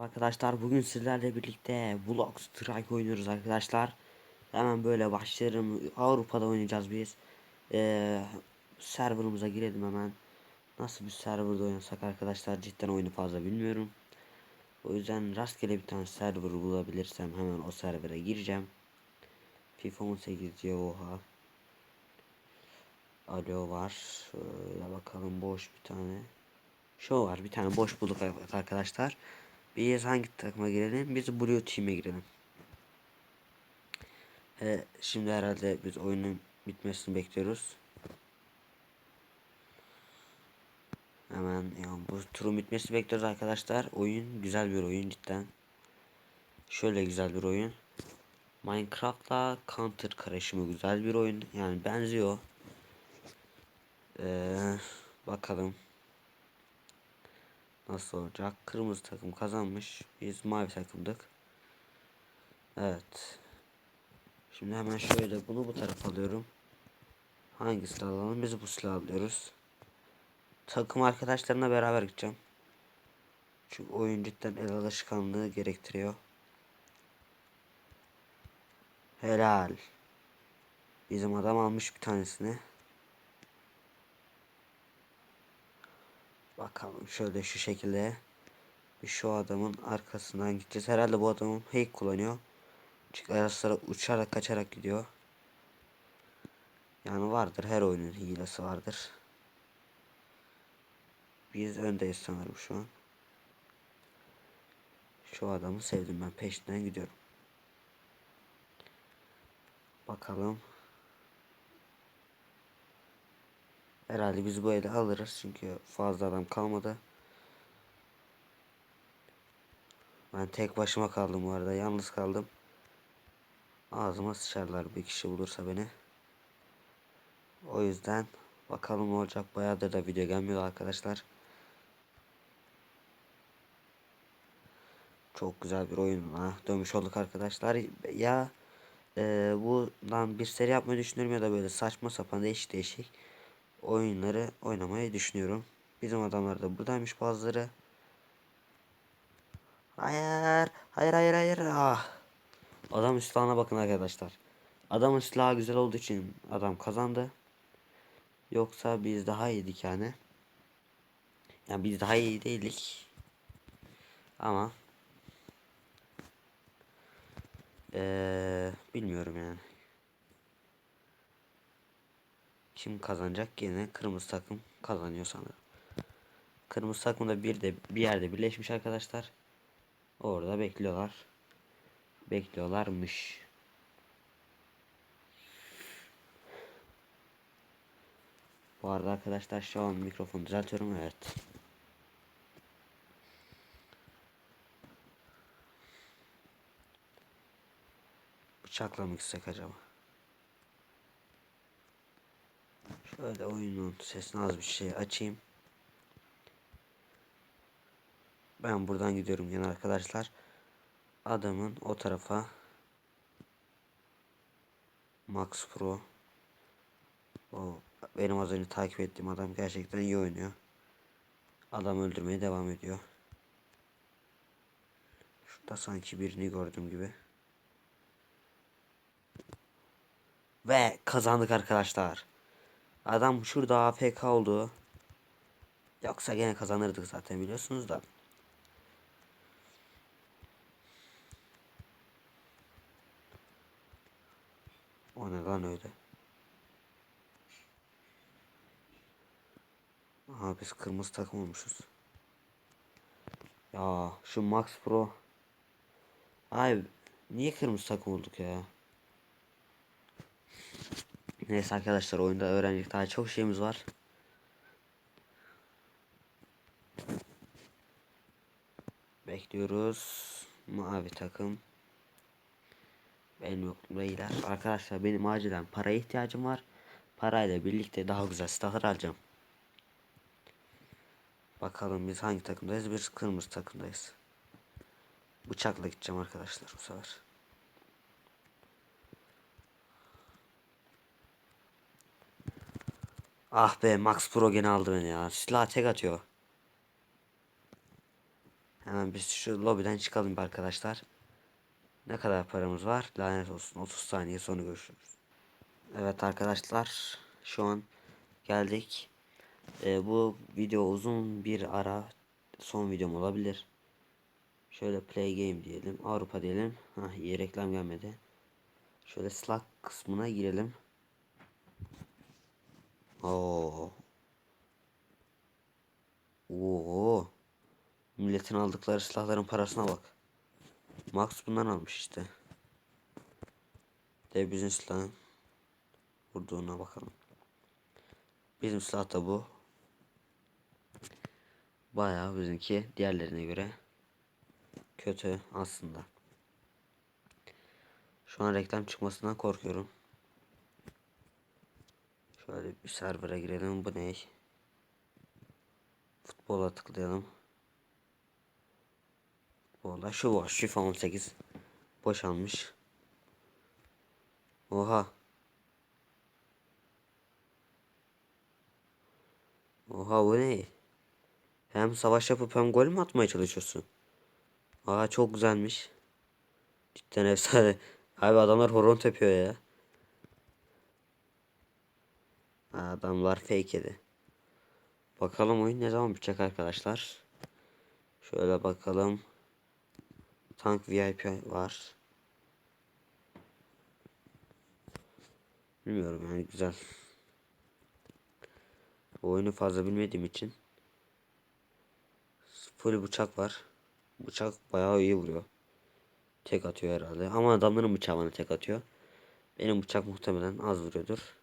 Arkadaşlar bugün sizlerle birlikte Vlog Strike oynuyoruz arkadaşlar. Hemen böyle başlarım. Avrupa'da oynayacağız biz. Ee, serverımıza girelim hemen. Nasıl bir serverda oynasak arkadaşlar cidden oyunu fazla bilmiyorum. O yüzden rastgele bir tane server bulabilirsem hemen o servere gireceğim. FIFA 18 diyor oha. Alo var. Şöyle bakalım boş bir tane. Şu var bir tane boş bulduk arkadaşlar. Biz hangi takıma girelim? Biz Blue Team'e girelim. He, şimdi herhalde biz oyunun bitmesini bekliyoruz. Hemen yani bu turun bitmesini bekliyoruz arkadaşlar. Oyun güzel bir oyun cidden. Şöyle güzel bir oyun. Minecraft'la Counter karışımı güzel bir oyun. Yani benziyor. Ee, bakalım. Nasıl olacak? Kırmızı takım kazanmış. Biz mavi takımdık. Evet. Şimdi hemen şöyle bunu bu tarafa alıyorum. Hangi silah alalım? Biz bu silah alıyoruz. Takım arkadaşlarına beraber gideceğim. Çünkü oyun cidden el alışkanlığı gerektiriyor. Helal. Bizim adam almış bir tanesini. Bakalım şöyle şu şekilde. Bir şu adamın arkasından gideceğiz. Herhalde bu adamın hack kullanıyor. Çünkü ara sıra uçarak kaçarak gidiyor. Yani vardır her oyunun hilesi vardır. Biz öndeyiz sanırım şu an. Şu adamı sevdim ben peşinden gidiyorum. Bakalım. Herhalde biz bu ele alırız çünkü fazla adam kalmadı. Ben tek başıma kaldım bu arada yalnız kaldım. Ağzıma sıçarlar bir kişi bulursa beni. O yüzden bakalım olacak. Bayağıdır da video gelmiyor arkadaşlar. Çok güzel bir oyun ha. Dönmüş olduk arkadaşlar. Ya e, bundan bir seri yapmayı düşünüyorum ya da böyle saçma sapan değişik değişik oyunları oynamayı düşünüyorum. Bizim adamlar da buradaymış bazıları. Hayır, hayır, hayır, hayır. Ah. Adam silahına bakın arkadaşlar. Adamın silahı güzel olduğu için adam kazandı. Yoksa biz daha iyiydik yani. Yani biz daha iyi değildik. Ama ee, bilmiyorum yani. Kim kazanacak? Yine kırmızı takım kazanıyor sanırım. Kırmızı takım da bir de bir yerde birleşmiş arkadaşlar. Orada bekliyorlar. Bekliyorlarmış. Bu arada arkadaşlar şu an mikrofonu düzeltiyorum evet. Bıçakla mı gitsek acaba? Şöyle oyunun sesini az bir şey açayım. Ben buradan gidiyorum yine arkadaşlar. Adamın o tarafa Max Pro o benim az önce takip ettiğim adam gerçekten iyi oynuyor. Adam öldürmeye devam ediyor. Şurada sanki birini gördüm gibi. Ve kazandık arkadaşlar. Adam şurada AFK oldu. Yoksa gene kazanırdık zaten biliyorsunuz da. O ne lan öyle? Aha biz kırmızı takım olmuşuz. Ya şu Max Pro. Ay niye kırmızı takım olduk ya? Neyse arkadaşlar oyunda öğrenecek daha çok şeyimiz var. Bekliyoruz. Mavi takım. Benim yokluğumda iyiler. Arkadaşlar benim acilen paraya ihtiyacım var. Parayla birlikte daha güzel silahlar alacağım. Bakalım biz hangi takımdayız? Biz kırmızı takımdayız. Bıçakla gideceğim arkadaşlar bu sefer. Ah be Max Pro gene aldı beni ya. Silah tek atıyor. Hemen biz şu lobiden çıkalım arkadaşlar. Ne kadar paramız var? Lanet olsun. 30 saniye sonra görüşürüz. Evet arkadaşlar. Şu an geldik. Ee, bu video uzun bir ara son videom olabilir. Şöyle play game diyelim. Avrupa diyelim. Hah iyi reklam gelmedi. Şöyle Slack kısmına girelim. Oo. Milletin aldıkları silahların parasına bak. Max bundan almış işte. De bizim silahın vurduğuna bakalım. Bizim silah da bu. Bayağı bizimki diğerlerine göre kötü aslında. Şu an reklam çıkmasından korkuyorum. Şöyle bir server'a girelim. Bu ne? Futbola tıklayalım. Futbolda şu var. FIFA 18 boşalmış. Oha. Oha bu ne? Hem savaş yapıp hem gol mü atmaya çalışıyorsun? Aa çok güzelmiş. Cidden efsane. Abi adamlar horon tepiyor ya. Adamlar fake yedi. Bakalım oyun ne zaman bitecek arkadaşlar. Şöyle bakalım. Tank VIP var. Bilmiyorum yani güzel. Bu oyunu fazla bilmediğim için. Full bıçak var. Bıçak bayağı iyi vuruyor. Tek atıyor herhalde. Ama adamların bıçağı bana tek atıyor. Benim bıçak muhtemelen az vuruyordur.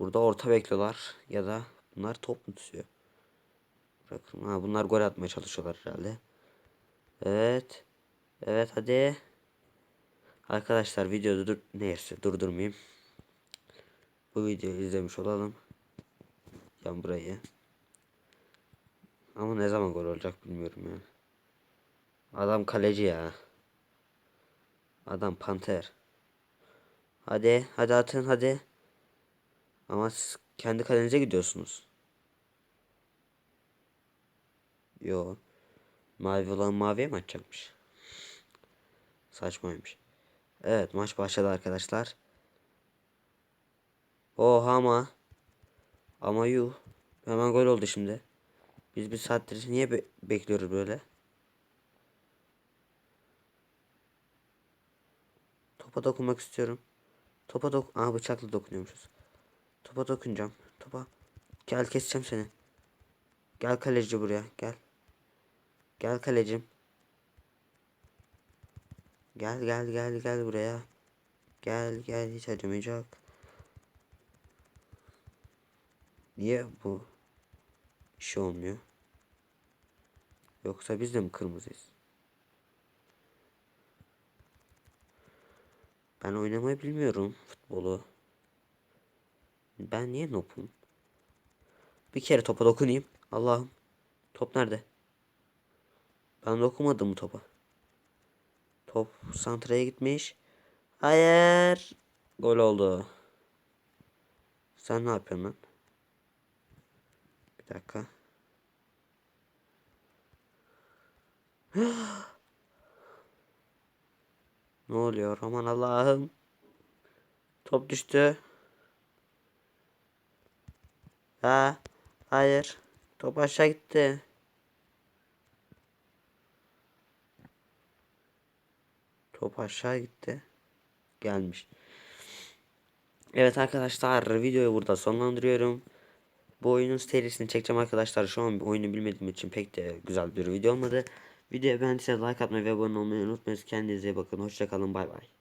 Burada orta bekliyorlar. Ya da bunlar top mu tutuyor? Bırakın. Ha, bunlar gol atmaya çalışıyorlar herhalde. Evet. Evet hadi. Arkadaşlar videoyu dur neyse durdurmayayım. Bu videoyu izlemiş olalım. Yan burayı. Ama ne zaman gol olacak bilmiyorum ya. Adam kaleci ya. Adam panter. Hadi hadi atın hadi. Ama siz kendi kalenize gidiyorsunuz. Yo. Mavi olan maviye mi atacakmış? Saçmaymış. Evet maç başladı arkadaşlar. Oha ama. Ama yuh. Hemen gol oldu şimdi. Biz bir saattir niye be bekliyoruz böyle? Topa dokunmak istiyorum. Topa dok... Aa bıçakla dokunuyormuşuz. Topa dokunacağım. Topa. Gel keseceğim seni. Gel kaleci buraya. Gel. Gel kalecim. Gel gel gel gel buraya. Gel gel hiç acımayacak. Niye bu şey olmuyor? Yoksa biz de mi kırmızıyız? Ben oynamayı bilmiyorum futbolu. Ben niye nopum? Bir kere topa dokunayım. Allah'ım. Top nerede? Ben dokunmadım bu topa. Top santraya gitmiş. Hayır. Gol oldu. Sen ne yapıyorsun lan? Bir dakika. ne oluyor? Aman Allah'ım. Top düştü. Ha, hayır. Top aşağı gitti. Top aşağı gitti. Gelmiş. Evet arkadaşlar videoyu burada sonlandırıyorum. Bu oyunun serisini çekeceğim arkadaşlar. Şu an oyunu bilmediğim için pek de güzel bir video olmadı. Videoyu beğendiyseniz like atmayı ve abone olmayı unutmayın. Kendinize iyi bakın. Hoşçakalın. Bay bay.